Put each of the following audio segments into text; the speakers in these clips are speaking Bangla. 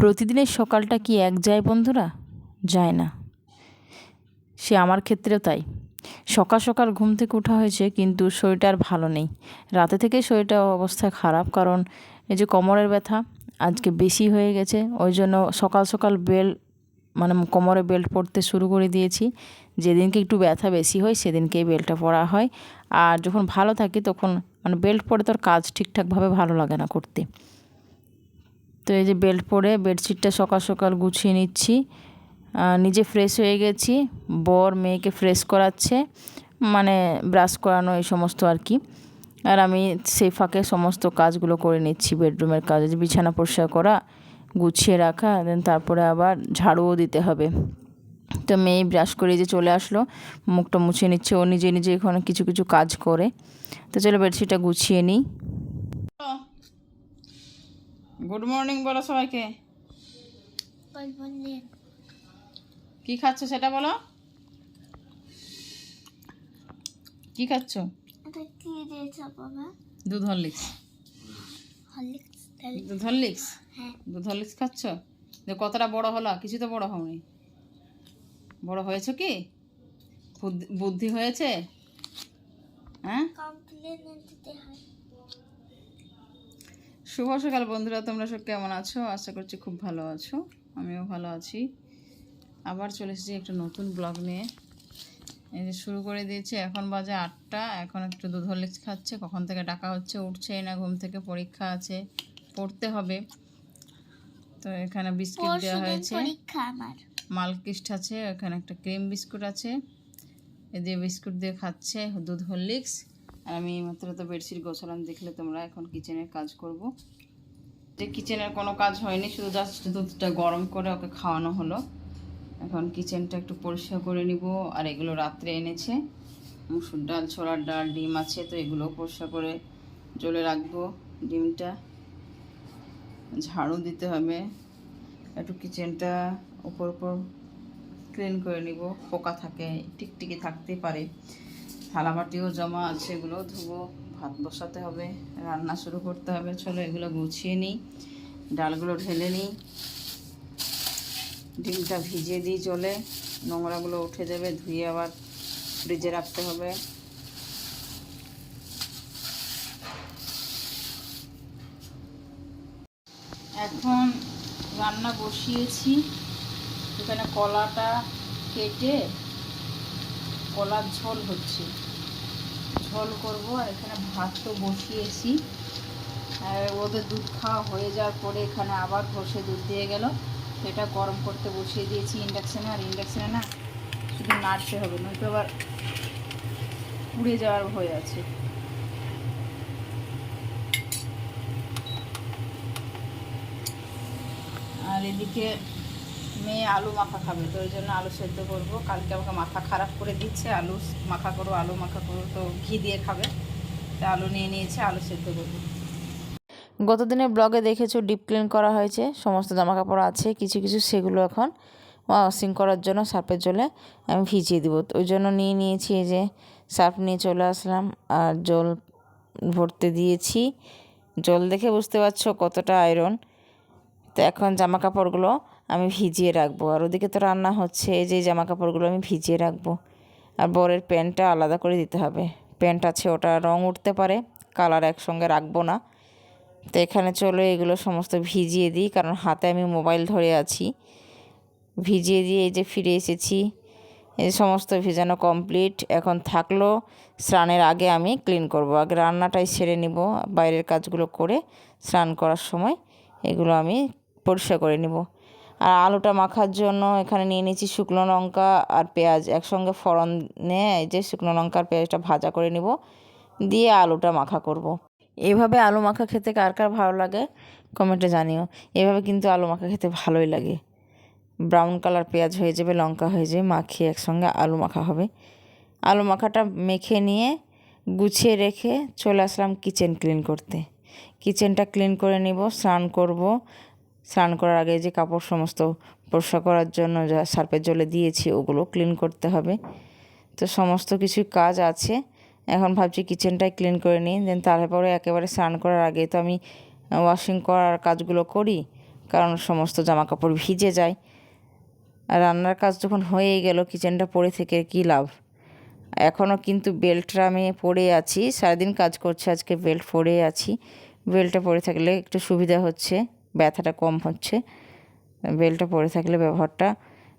প্রতিদিনের সকালটা কি এক যায় বন্ধুরা? যায় না। সে আমার ক্ষেত্রেও তাই। সকাল সকাল ঘুম থেকে ওঠা হয়েছে, কিন্তু শরীরটা আর ভালো নেই। রাতে থেকে শরীরটা অবস্থা খারাপ, কারণ এই যে কোমরের ব্যথা আজকে বেশি হয়ে গেছে। ওই জন্য সকাল সকাল বেল্ট মানে কোমরে বেল্ট পরতে শুরু করে দিয়েছি। যেদিনকে একটু ব্যথা বেশি হয়, সেদিনকেই বেল্টটা পরা হয়। আর যখন ভালো থাকি, তখন মানে বেল্ট পরে তোর কাজ ঠিকঠাকভাবে ভালো লাগে না করতে। তো এই যে বেল্ট পরে বেডশিটটা সকাল সকাল গুছিয়ে নিচ্ছি। নিজে ফ্রেশ হয়ে গেছি। বর মেয়েকে ফ্রেশ করাচ্ছে। মানে ব্রাশ করানো এই সমস্ত আর কি। আর আমি সেই ফাঁকে সমস্ত কাজগুলো করে নিচ্ছি বেডরুমের কাজ। বিছানা পরিষ্কার করা, গুছিয়ে রাখা দেন তারপরে আবার ঝাড়ুও দিতে হবে। তো মেয়ে ব্রাশ করে যে চলে আসলো, মুখটা মুছে নিচ্ছে। ও নিজে নিজে এখানে কিছু কিছু কাজ করে। তো চলো বেডশিটটা গুছিয়ে নিই। গুড মর্নিং বলো সবাইকে। কি খাচ্ছ সেটা বলো। কি খাচ্ছ? দুধ হরলিক্স। দুধ হরলিক্স? হ্যাঁ। দুধ হরলিক্স খাচ্ছ? যে কতটা বড় হলো কিছু তো বড় হওনি। বড় হয়েছে কি? বুদ্ধি- হয়েছে? হ্যাঁ? হয়। শুভ সকাল বন্ধুরা তোমরা সব কেমন আছো? আশা করছি খুব ভালো আছো। আমিও ভালো আছি। আবার চলে এসেছি একটা নতুন ব্লগ নিয়ে। এই যে শুরু করে দিয়েছি এখন বাজে আটটা। এখন একটু দুধ হরলিক্স খাচ্ছে কখন থেকে ডাকা হচ্ছে উঠছেই না ঘুম থেকে পরীক্ষা আছে পড়তে হবে। তো এখানে বিস্কিট দেওয়া হয়েছে। মালকিস্ট আছে এখানে একটা ক্রিম বিস্কুট আছে। এই দিয়ে বিস্কুট দিয়ে খাচ্ছে দুধ হরলিক্স। আর আমি মাত্র তো বেডশিট গোছালাম, দেখলে তোমরা এখন কিচেনের কাজ করব। যে কিচেনের কোনো কাজ হয়নি, শুধু জাস্ট দুধটা গরম করে ওকে খাওয়ানো হলো। এখন কিচেনটা একটু পরিষ্কার করে নিব, আর এগুলো রাত্রে এনেছে। মুসুর ডাল, ছোলার ডাল, ডিম আছে, তো এগুলো পরিষ্কার করে জলে রাখব ডিমটা। ঝাড়ু দিতে হবে। একটু কিচেনটা উপর উপর ক্লিন করে নিব। পোকা থাকে, টিকটিকি থাকতেই পারে। থালা বাটিও জমা আছে, এগুলো ধুবো, ভাত বসাতে হবে, রান্না শুরু করতে হবে। চলো এগুলো গুছিয়ে নিই, ডালগুলো ঢেলে নিই। ডিমটা ভিজিয়ে দিই চলে নোংরাগুলো উঠে যাবে, ধুয়ে আবার ফ্রিজে রাখতে হবে। এখন রান্না বসিয়েছি, এখানে কলাটা কেটে, কলার ঝোল হচ্ছে। ঝোল করব আর এখানে ভাত তো বসিয়েছি। আর ওদের দুধ খাওয়া হয়ে যাওয়ার পরে এখানে আবার বসে দুধ দিয়ে গেল। সেটা গরম করতে বসিয়ে দিয়েছি ইন্ডাকশানে। আর ইন্ডাকশানে না শুধু নাড়তে হবে, নয়তো আবার পুড়ে যাওয়ার ভয় আছে। আর এদিকে মেয়ে আলু মাখা খাবে, তো ওই জন্য আলু সেদ্ধ করব। কালকে আমাকে মাথা খারাপ করে দিচ্ছে, আলু মাখা করো আলু মাখা করো তো ঘি দিয়ে খাবে। তো আলু নিয়ে নিয়েছে, আলু সেদ্ধ করব। গত দিনের ব্লগে দেখেছ ডিপ ক্লিন করা হয়েছে, সমস্ত জামা কাপড় আছে, কিছু কিছু সেগুলো এখন ওয়াশিং করার জন্য, সার্ফের জলে আমি ভিজিয়ে দিব। ওই জন্য নিয়ে নিয়েছি যে সার্ফ নিয়ে চলে আসলাম, আর জল ভরতে দিয়েছি। জল দেখে বুঝতে পারছ কতটা আয়রন তো এখন জামা কাপড়গুলো আমি ভিজিয়ে রাখব। আর ওদিকে তো রান্না হচ্ছে, এই যে জামা কাপড়গুলো আমি ভিজিয়ে রাখব। আর বরের প্যান্টটা আলাদা করে দিতে হবে। প্যান্ট আছে, ওটা রং উঠতে পারে, কালার একসঙ্গে রাখব না। তো এখানে চলো এগুলো সমস্ত ভিজিয়ে দিই, কারণ হাতে আমি মোবাইল ধরে আছি। ভিজিয়ে দিয়ে এই যে ফিরে এসেছি। এই সমস্ত ভিজানো কমপ্লিট। এখন থাকল স্নানের আগে আমি ক্লিন করব। আগে রান্নাটাই সেরে নিব, বাইরের কাজগুলো করে স্নান করার সময় এগুলো আমি পরিষ্কার করে নিব। আর আলুটা মাখার জন্য এখানে নিয়ে নিয়েছি শুকনো লঙ্কা আর পেঁয়াজ। একসঙ্গে ফোড়ন নিয়ে এই যে শুকনো লঙ্কা আর পেঁয়াজটা ভাজা করে নিব। দিয়ে আলুটা মাখা করব। এভাবে আলু মাখা খেতে কার কার ভালো লাগে কমেন্টে জানিও। এভাবে কিন্তু আলু মাখা খেতে ভালোই লাগে। ব্রাউন কালার পেঁয়াজ হয়ে যাবে, লঙ্কা হয়ে যাবে, মাখিয়ে একসঙ্গে আলু মাখা হবে। আলু মাখাটা মেখে নিয়ে গুছিয়ে রেখে চলে আসলাম কিচেন ক্লিন করতে। কিচেনটা ক্লিন করে নিব, স্নান করব স্নান করার আগে যে কাপড় সমস্ত পরিষ্কার করার জন্য যা সার্পের জলে দিয়েছি, ওগুলো ক্লিন করতে হবে। তো সমস্ত কিছু কাজ আছে। এখন ভাবছি কিচেনটাই ক্লিন করে নিই। দেন তারপরে একেবারে স্নান করার আগে তো আমি ওয়াশিং করার কাজগুলো করি, কারণ সমস্ত জামা কাপড় ভিজে যায়। আর রান্নার কাজ যখন হয়ে গেল কিচেনটা পড়ে থেকে কী লাভ? এখনও কিন্তু বেল্টটা আমি পরে আছি, সারাদিন কাজ করছে, আজকে বেল্ট পরে আছি। বেল্টটা পরে থাকলে একটু সুবিধা হচ্ছে। ব্যথাটা কম হচ্ছে। বেলটা পরে থাকলে ব্যবহারটা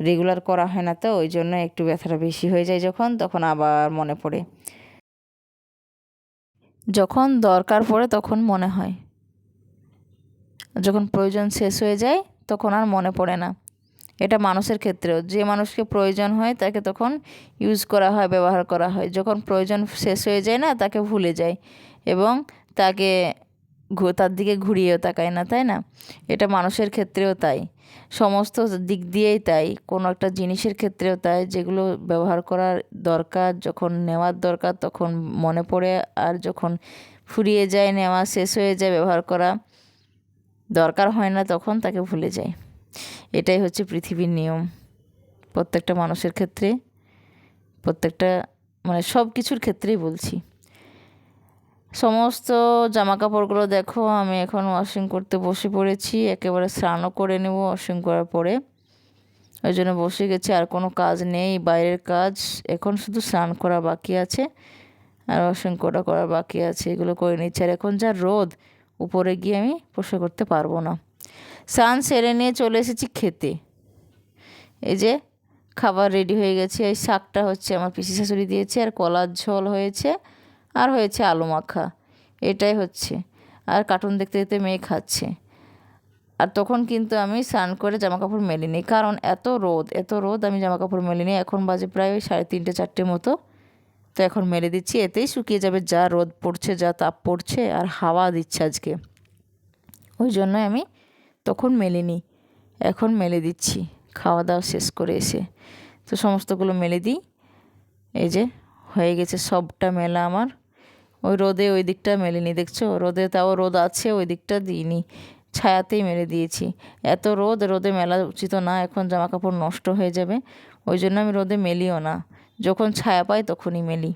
রেগুলার করা হয় না তো, ওই জন্য একটু ব্যথাটা বেশি হয়ে যায় যখন, তখন আবার মনে পড়ে। যখন দরকার পড়ে তখন মনে হয়। যখন প্রয়োজন শেষ হয়ে যায় তখন আর মনে পড়ে না। এটা মানুষের ক্ষেত্রেও। যে মানুষকে প্রয়োজন হয় তাকে তখন ইউজ করা হয়, ব্যবহার করা হয়। যখন প্রয়োজন শেষ হয়ে যায় না তাকে ভুলে যায় এবং তাকে তার দিকে ঘুরিয়েও তাকায় না, তাই না? এটা মানুষের ক্ষেত্রেও তাই। সমস্ত দিক দিয়েই তাই। কোনো একটা জিনিসের ক্ষেত্রেও তাই। যেগুলো ব্যবহার করার দরকার, যখন নেওয়ার দরকার, তখন মনে পড়ে। আর যখন ফুরিয়ে যায়, নেওয়া শেষ হয়ে যায়, ব্যবহার করা দরকার হয় না, তখন তাকে ভুলে যায়। এটাই হচ্ছে পৃথিবীর নিয়ম। প্রত্যেকটা মানুষের ক্ষেত্রে, প্রত্যেকটা মানে সব কিছুর ক্ষেত্রেই বলছি। সমস্ত জামা কাপড়গুলো দেখো, আমি এখন ওয়াশিং করতে বসে পড়েছি। একেবারে স্নানও করে নেব ওয়াশিং করার পরে। ওই জন্য বসে গেছি, আর কোনো কাজ নেই, বাইরের কাজ। এখন শুধু স্নান করা বাকি আছে, আর ওয়াশিং করা করা বাকি আছে, এগুলো করে নিচ্ছি। আর এখন যা রোদ, উপরে গিয়ে আমি পোষা করতে পারব না। স্নান সেরে নিয়ে চলে এসেছি খেতে। এই যে খাবার রেডি হয়ে গেছে, এই শাকটা হচ্ছে আমার পিসি শাশুড়ি দিয়েছে, আর কলার ঝোল হয়েছে। আর হয়েছে আলু মাখা। এটাই হচ্ছে। আর কার্টুন দেখতে দেখতে মেয়ে খাচ্ছে। আর তখন কিন্তু আমি স্নান করে জামা কাপড় মেলিনি। কারণ এত রোদ এত রোদ আমি জামা কাপড় মেলিনি। এখন বাজে প্রায় ওই সাড়ে তিনটে চারটে মতো। তো এখন মেলে দিচ্ছি। এতেই শুকিয়ে যাবে। যা রোদ পড়ছে, যা তাপ পড়ছে আর হাওয়া দিচ্ছে আজকে। ওই জন্য আমি তখন মেলিনি। এখন মেলে দিচ্ছি। খাওয়া দাওয়া শেষ করে এসে। তো সমস্তগুলো মেলে দিই। এই যে হয়ে গেছে সবটা মেলা আমার। ওই রোদে ওই দিকটা মেলিনি, দেখছ? রোদে তাও রোদ আছে, ওই দিকটা দিইনি। ছায়াতেই মেলে দিয়েছি। এত রোদ, রোদে মেলা উচিত না, এখন জামা কাপড় নষ্ট হয়ে যাবে। ওই জন্য আমি রোদে মেলিও না। যখন ছায়া পাই তখনই মেলি।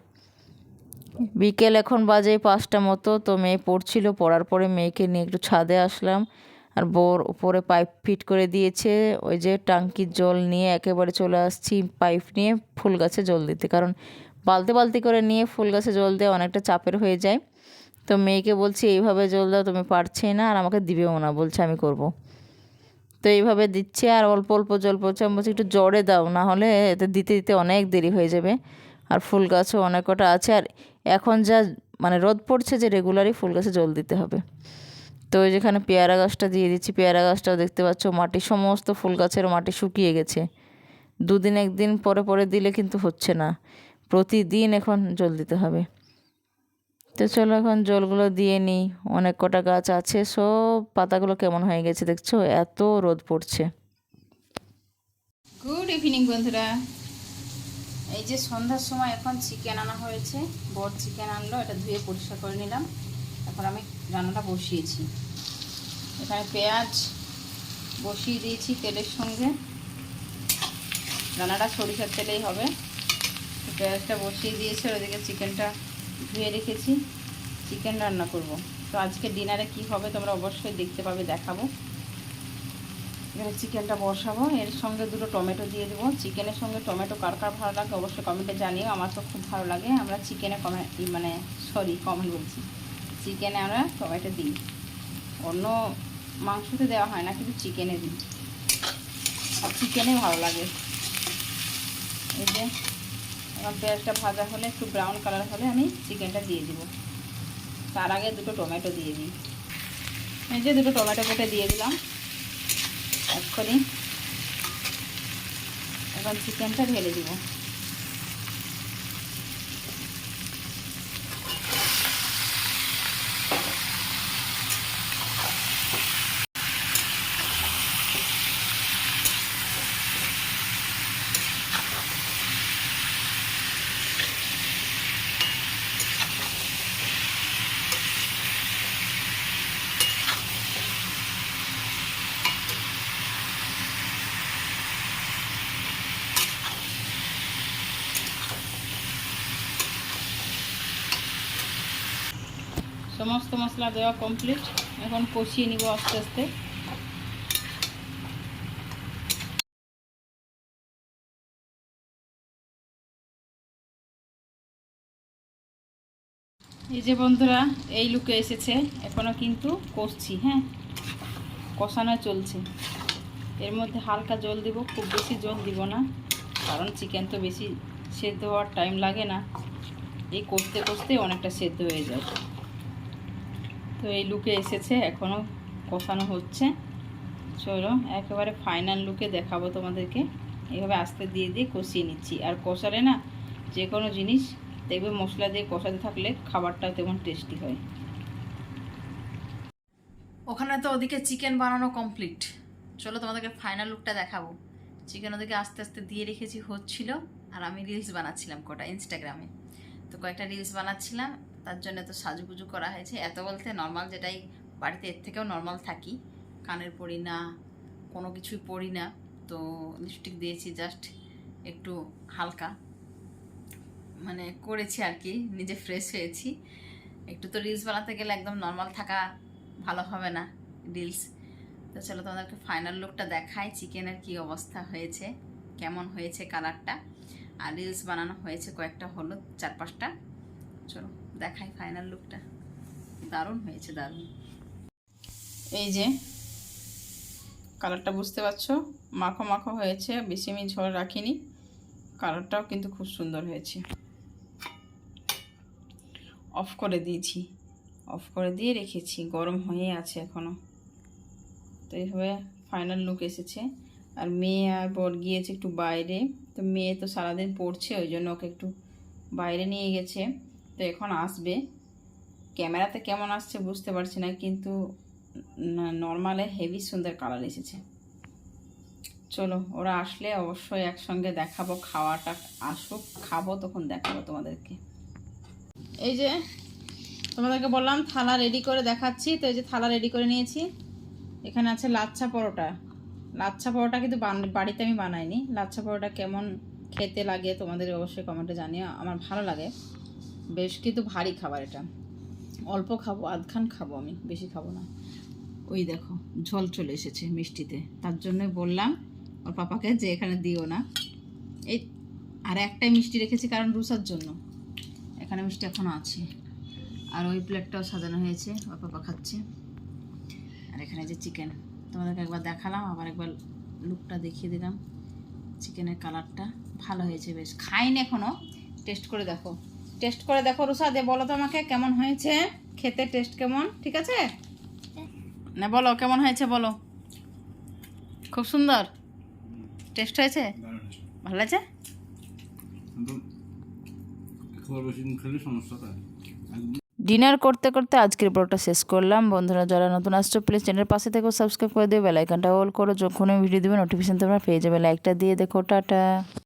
বিকেল এখন বাজে পাঁচটা মতো, তো মেয়ে পড়ছিল। পড়ার পরে মেয়েকে নিয়ে একটু ছাদে আসলাম। আর বোর উপরে পাইপ ফিট করে দিয়েছে। ওই যে টাঙ্কির জল নিয়ে একেবারে চলে আসছি, পাইপ নিয়ে ফুল গাছে জল দিতে। কারণ বালতি বালতি করে নিয়ে ফুল গাছে জল দেওয়া অনেকটা চাপের হয়ে যায়। তো মেয়েকে বলছি, এইভাবে জল দাও, তুমি পারছেই না, আর আমাকে দিবেও না। বলছে, আমি করব। তো এইভাবে দিচ্ছে, আর অল্প অল্প জল পড়ছে আমি বলছি, একটু জড়ে দাও, না হলে এতে দিতে দিতে অনেক দেরি হয়ে যাবে। আর ফুল গাছও অনেক কটা আছে, আর এখন যা মানে রোদ পড়ছে যে রেগুলারই ফুল গাছে জল দিতে হবে। তো ওই যেখানে পেয়ারা গাছটা দিয়ে দিচ্ছি, পেয়ারা গাছটাও দেখতে পাচ্ছ, মাটি সমস্ত ফুল গাছের মাটি শুকিয়ে গেছে। দুদিন, একদিন পরে পরে দিলে কিন্তু হচ্ছে না। প্রতিদিন এখন জল দিতে হবে। তো চলো এখন জলগুলো দিয়ে নিই। অনেক কটা গাছ আছে, সব পাতাগুলো কেমন হয়ে গেছে দেখছ? এত রোদ পড়ছে। গুড ইভিনিং বন্ধুরা। এই যে সন্ধ্যার সময় এখন চিকেন আনা হয়েছে, বড় চিকেন আনলো, এটা ধুয়ে পরিষ্কার করে নিলাম। এখন আমি রান্নাটা বসিয়েছি। এখানে পেঁয়াজ বসিয়ে দিয়েছি তেলের সঙ্গে। রান্নাটা সরিষার তেলেই হবে। পেঁয়াজটা বসিয়ে দিয়েছে, ওদিকে চিকেনটা ধুয়ে রেখেছি। চিকেন রান্না করব। তো আজকে ডিনারে কি হবে তোমরা অবশ্যই দেখতে পাবে, দেখাবো। এখানে চিকেনটা বসাবো। এর সঙ্গে দুটো টমেটো দিয়ে দেবো। চিকেনের সঙ্গে টমেটো কার কার ভালো লাগে অবশ্যই কমেন্টে জানিও, আমার তো খুব ভালো লাগে। আমরা চিকেনে কমেন্ট মানে সরি কমেন্ট বলছি। চিকেনে আমরা টমেটো দিই। অন্য মাংসতে দেওয়া হয় না, কিন্তু চিকেনে দিই। আর চিকেনে ভালো লাগে। এই যে এখন পেঁয়াজটা ভাজা হলে, একটু ব্রাউন কালার হলে আমি চিকেনটা দিয়ে দিব। তার আগে দুটো টমেটো দিয়ে দিই। এই যে দুটো টমেটো কেটে দিয়ে দিলাম। এক্ষুনি এখন চিকেনটা ঢেলে দিব। সমস্ত মশলা দেওয়া কমপ্লিট এখন কষিয়ে নিব আস্তে আস্তে। এই যে বন্ধুরা, এই লুকে এসেছে। এখনও কিন্তু কষছি হ্যাঁ? কষানো চলছে। এর মধ্যে হালকা জল দিব, খুব বেশি জল দিব না। কারণ চিকেন তো বেশি সেদ্ধ হওয়ার টাইম লাগে না। এই কষতে করতে অনেকটা সেদ্ধ হয়ে যায়। তো এই লুকে এসেছে এখনও কষানো হচ্ছে। চলো, একেবারে ফাইনাল লুকে দেখাবো তোমাদেরকে। এইভাবে আস্তে দিয়ে দিয়ে কষিয়ে নিচ্ছি। আর কষালে না যে কোনো জিনিস দেখবে মশলা দিয়ে কষাতে থাকলে খাবারটা তেমন টেস্টি হয়। ওখানে তো ওদিকে চিকেন বানানো কমপ্লিট চলো তোমাদেরকে ফাইনাল লুকটা দেখাবো। চিকেন ওদিকে আস্তে আস্তে দিয়ে রেখেছি, হচ্ছিল। আর আমি রিলস বানাচ্ছিলাম কটা ইনস্টাগ্রামে তো কয়েকটা রিলস বানাচ্ছিলাম। তার জন্য তো সাজুগুজু করা হয়েছে। এত বলতে নর্মাল যেটাই বাড়িতে এর থেকেও নর্মাল থাকি। কানের পরি না, কোনো কিছুই পরি না। তো লিপস্টিক দিয়েছি জাস্ট একটু হালকা। মানে করেছি আর কি, নিজে ফ্রেশ হয়েছি। একটু তো রিলস বানাতে গেলে একদম নর্মাল থাকা ভালো হবে না রিলস তো চলো তোমাদেরকে ফাইনাল লুকটা দেখাই চিকেনের কি অবস্থা হয়েছে, কেমন হয়েছে কালারটা আর রিলস বানানো হয়েছে কয়েকটা হলো চার পাঁচটা চলো। দেখাই ফাইনাল লুকটা দারুণ হয়েছে, দারুণ। এই যে কালারটা বুঝতে পারছ? মাখো মাখো হয়েছে, বেশি আমি ঝোল রাখিনি। কালারটাও কিন্তু খুব সুন্দর হয়েছে। অফ করে দিয়েছি। অফ করে দিয়ে রেখেছি, গরম হয়ে আছে এখনও তো এইভাবে ফাইনাল লুক এসেছে। আর মেয়ে আর বর গিয়েছে একটু বাইরে। তো মেয়ে তো সারাদিন পড়ছে, ওই জন্য ওকে একটু বাইরে নিয়ে গেছে। তো এখন আসবে। ক্যামেরাতে কেমন আসছে বুঝতে পারছি না, কিন্তু নর্মালে হেভি সুন্দর কালার এসেছে। চলো, ওরা আসলে অবশ্যই একসঙ্গে দেখাবো, খাওয়াটা আসুক, খাব, তখন দেখাবো তোমাদেরকে। এই যে, তোমাদেরকে বললাম থালা রেডি করে দেখাচ্ছি, তো এই যে থালা রেডি করে নিয়েছি। এখানে আছে লাচ্ছা পরোটা। লাচ্ছা পরোটা কিন্তু বাড়িতে আমি বানাইনি। লাচ্ছা পরোটা কেমন খেতে লাগে তোমাদের অবশ্যই কমেন্টে জানিও, আমার ভালো লাগে। বেশ কিন্তু ভারী খাবার এটা। অল্প খাব, আধখান খাব আমি, বেশি খাব না। ওই দেখো, ঝোল চলে এসেছে মিষ্টিতে। তার জন্য বললাম, ওর পাপাকে যে এখানে দিও না। এই, আর একটাই মিষ্টি রেখেছি কারণ রুসার জন্য। এখানে মিষ্টি এখনও আছে। আর ওই প্লেটটাও সাজানো হয়েছে, ওর পাপা খাচ্ছে। আর এখানে যে চিকেন, তোমাদেরকে একবার দেখালাম, আবার একবার লুকটা দেখিয়ে দিলাম। চিকেনের কালারটা ভালো হয়েছে বেশ। খাইনি এখনও টেস্ট করে দেখো। টেস্ট করে দেখো রুষা দে বলো তো আমাকে কেমন হয়েছে? খেতে টেস্ট কেমন? ঠিক আছে? না বলো কেমন হয়েছে বলো। খুব সুন্দর? টেস্ট হয়েছে? ভালো আছে হয় ডিনার করতে করতে আজকের ব্লগটা শেষ করলাম। বন্ধুরা যারা নতুন আসছো প্লিজ চ্যানেলের পাশে থেকেও সাবস্ক্রাইব করে দিও। বেলাইকানটা অল করো যখন ভিডিও দেবে নোটিফিকেশন তোমরা পেয়ে যাবে। লাইকটা দিয়ে দেখো। টাটা।